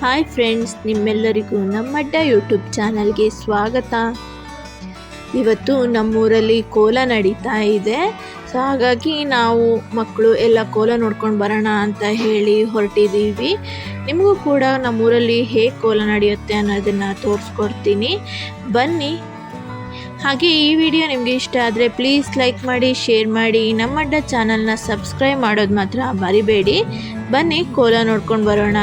Hi friends, ನಿಮ್ಮೆಲ್ಲರಿಗೂ ನಮ್ಮ ಅಡ್ಡ ಯೂಟ್ಯೂಬ್ ಚಾನಲ್ಗೆ ಸ್ವಾಗತ. ಇವತ್ತು ನಮ್ಮೂರಲ್ಲಿ ಕೋಲ ನಡೀತಾ ಇದೆ. ಸೊ, ಹಾಗಾಗಿ ನಾವು ಮಕ್ಕಳು ಎಲ್ಲ ಕೋಲ ನೋಡ್ಕೊಂಡು ಬರೋಣ ಅಂತ ಹೇಳಿ ಹೊರಟಿದ್ದೀವಿ. ನಿಮಗೂ ಕೂಡ ನಮ್ಮೂರಲ್ಲಿ ಹೇಗೆ ಕೋಲ ನಡೆಯುತ್ತೆ ಅನ್ನೋದನ್ನು ತೋರಿಸ್ಕೊಡ್ತೀನಿ. ಬನ್ನಿ. ಹಾಗೆ ಈ ವಿಡಿಯೋ ನಿಮಗೆ ಇಷ್ಟ ಆದರೆ ಪ್ಲೀಸ್ ಲೈಕ್ ಮಾಡಿ, ಶೇರ್ ಮಾಡಿ. ನಮ್ಮ ಅಡ್ಡ ಚಾನಲ್ನ ಸಬ್ಸ್ಕ್ರೈಬ್ ಮಾಡೋದು ಮಾತ್ರ ಮರಿಬೇಡಿ. ಬನ್ನಿ, ಕೋಲ ನೋಡ್ಕೊಂಡು ಬರೋಣ.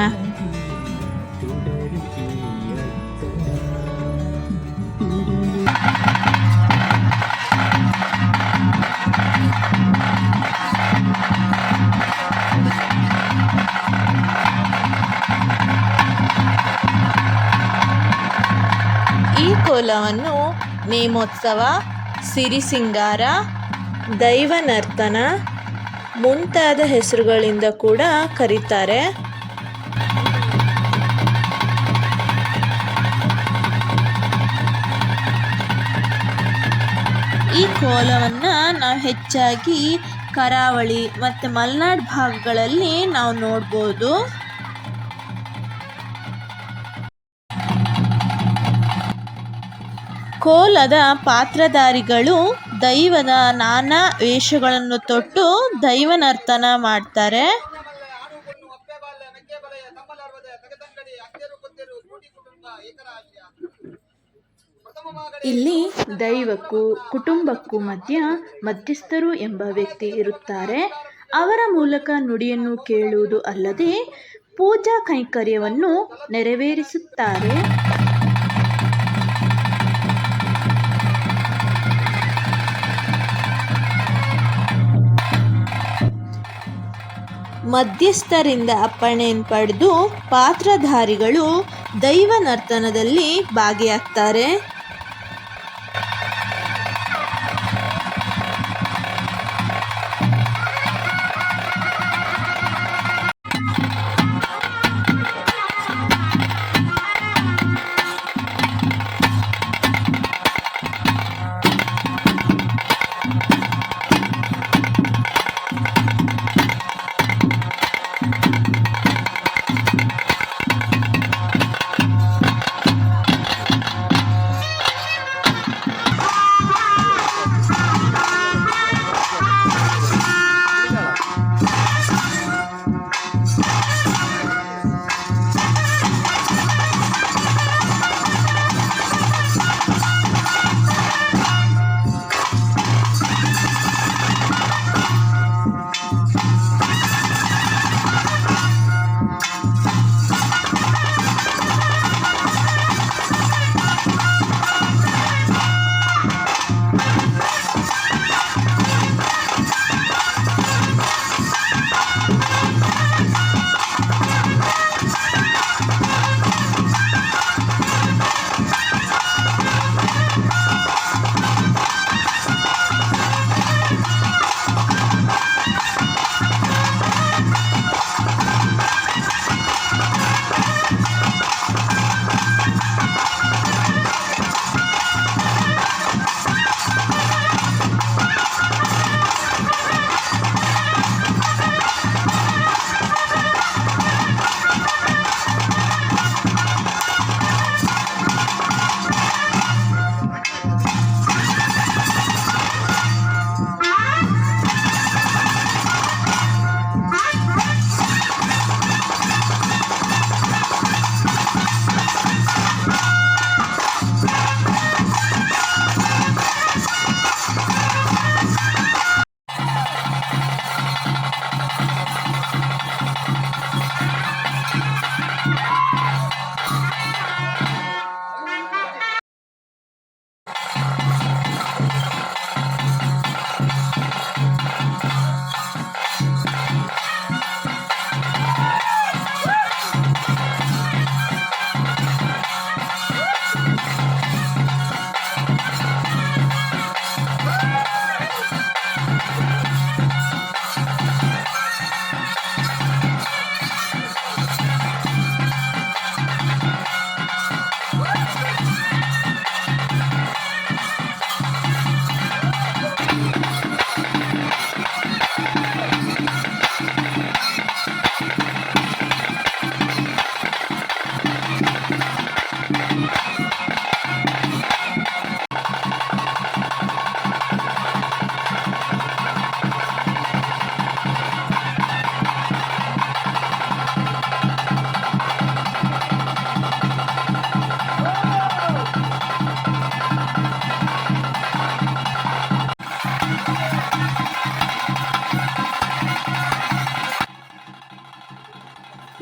ಕೋಲವನ್ನು ನೇಮೋತ್ಸವ ಸಿರಿಸಿಂಗಾರ ದೈವನರ್ತನ ಮುಂತಾದ ಹೆಸರುಗಳಿಂದ ಕೂಡ ಕರೀತಾರೆ. ಈ ಕೋಲವನ್ನು ನಾವು ಹೆಚ್ಚಾಗಿ ಕರಾವಳಿ ಮತ್ತು ಮಲೆನಾಡು ಭಾಗಗಳಲ್ಲಿ ನಾವು ನೋಡ್ಬೋದು. ಕೋಲದ ಪಾತ್ರಧಾರಿಗಳು ದೈವದ ನಾನಾ ವೇಷಗಳನ್ನು ತೊಟ್ಟು ದೈವನರ್ತನ ಮಾಡ್ತಾರೆ. ಇಲ್ಲಿ ದೈವಕ್ಕೂ ಕುಟುಂಬಕ್ಕೂ ಮಧ್ಯ ಮಧ್ಯಸ್ಥರು ಎಂಬ ವ್ಯಕ್ತಿ ಇರುತ್ತಾರೆ. ಅವರ ಮೂಲಕ ನುಡಿಯನ್ನು ಕೇಳುವುದು ಅಲ್ಲದೆ ಪೂಜಾ ಕೈಂಕರ್ಯವನ್ನು ನೆರವೇರಿಸುತ್ತಾರೆ. ಮಧ್ಯಸ್ಥರಿಂದ ಅಪ್ಪಣೆಯನ್ನು ಪಡೆದು ಪಾತ್ರಧಾರಿಗಳು ದೈವ ನರ್ತನದಲ್ಲಿ ಭಾಗಿಯಾಗ್ತಾರೆ.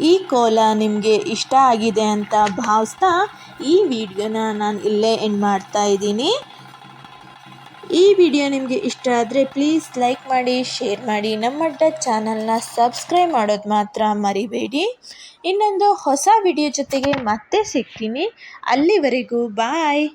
ಈ ಕೋಲ ನಿಮಗೆ ಇಷ್ಟ ಆಗಿದೆ ಅಂತ ಭಾವಿಸ್ತಾ ಈ ವಿಡಿಯೋನ ನಾನು ಇಲ್ಲೇ ಎಂಡ್ ಮಾಡ್ತಾ ಇದ್ದೀನಿ. ಈ ವಿಡಿಯೋ ನಿಮಗೆ ಇಷ್ಟ ಆದರೆ ಪ್ಲೀಸ್ ಲೈಕ್ ಮಾಡಿ ಶೇರ್ ಮಾಡಿ. ನಮ್ಮ ಅಡ್ಡ ಚಾನಲ್ನ ಸಬ್ಸ್ಕ್ರೈಬ್ ಮಾಡೋದು ಮಾತ್ರ ಮರಿಬೇಡಿ. ಇನ್ನೊಂದು ಹೊಸ ವಿಡಿಯೋ ಜೊತೆಗೆ ಮತ್ತೆ ಸಿಗ್ತೀನಿ. ಅಲ್ಲಿವರೆಗೂ ಬಾಯ್